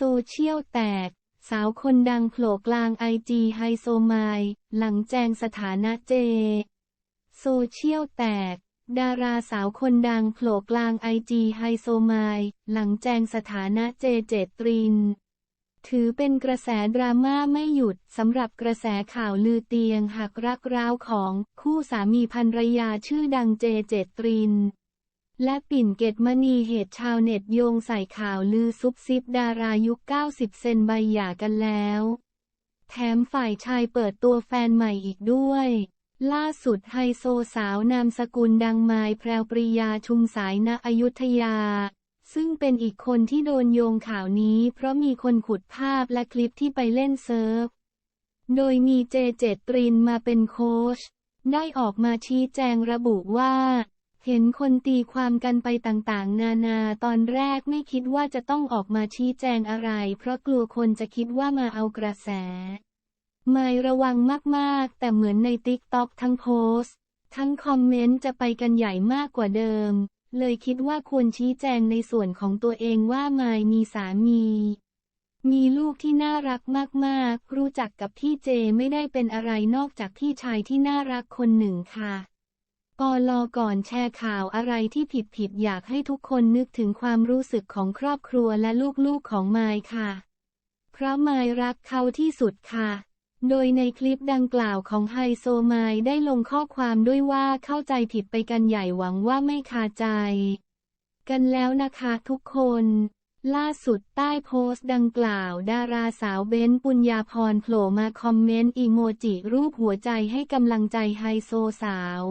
โซเชียลแตก สาวคนดังโผล่กลางไอจีไฮโซไมล์หลังแจงสถานะเจ โซเชียลแตก ดาราสาวคนดังโผล่กลางไอจีไฮโซไมล์หลังแจงสถานะเจเจตริน ถือเป็นกระแสดราม่าไม่หยุดสำหรับกระแสข่าวลือเตียงหักรักร้าวของคู่สามีภรรยาชื่อดังเจเจตริน และปิ่นเกตมณีเหตุชาวเน็ตโยงใส่ข่าวลือซุบซิบดารายุค 90 เซนใบหย่ากันแล้ว แถมฝ่ายชายเปิดตัวแฟนใหม่อีกด้วย ล่าสุดไฮโซสาวนามสกุลดังไมายแพรวปริยาชุมสายณอยุธยา ซึ่งเป็นอีกคนที่โดนโยงข่าวนี้เพราะมีคนขุดภาพและคลิปที่ไปเล่นเซิร์ฟ โดยมีเจเจตรินมาเป็นโค้ชได้ออกมาชี้แจงระบุว่า เห็นคนตีความกันไปต่างๆ นานาตอนแรกไม่คิดว่าจะต้องออกมาชี้แจงอะไร เพราะกลัวคนจะคิดว่ามาเอากระแส ไม่ระวังมากๆ แต่เหมือนในติ๊กต็อกทั้งโพสต์ ทั้งคอมเมนต์จะไปกันใหญ่มากกว่าเดิม เลยคิดว่าควรชี้แจงในส่วนของตัวเองว่าไม่มีสามี มีลูกที่น่ารักมากๆ รู้จักกับพี่เจไม่ได้เป็นอะไรนอกจากพี่ชายที่น่ารักคนหนึ่งค่ะ ปอลอก่อนแชร์ข่าวอะไรที่ผิดๆอยากให้ทุกคนนึกถึงความรู้สึกของครอบครัวและลูกๆของมายค่ะ เพราะมายรักเขาที่สุดค่ะ โดยในคลิปดังกล่าวของไฮโซมายได้ลงข้อความด้วยว่าเข้าใจผิดไปกันใหญ่หวังว่าไม่คาใจ กันแล้วนะคะทุกคน ล่าสุดใต้โพสต์ดังกล่าว ดาราสาวเบนปุญญาพรโผล่มาคอมเมนต์อีโมจิรูปหัวใจให้กำลังใจไฮโซสาว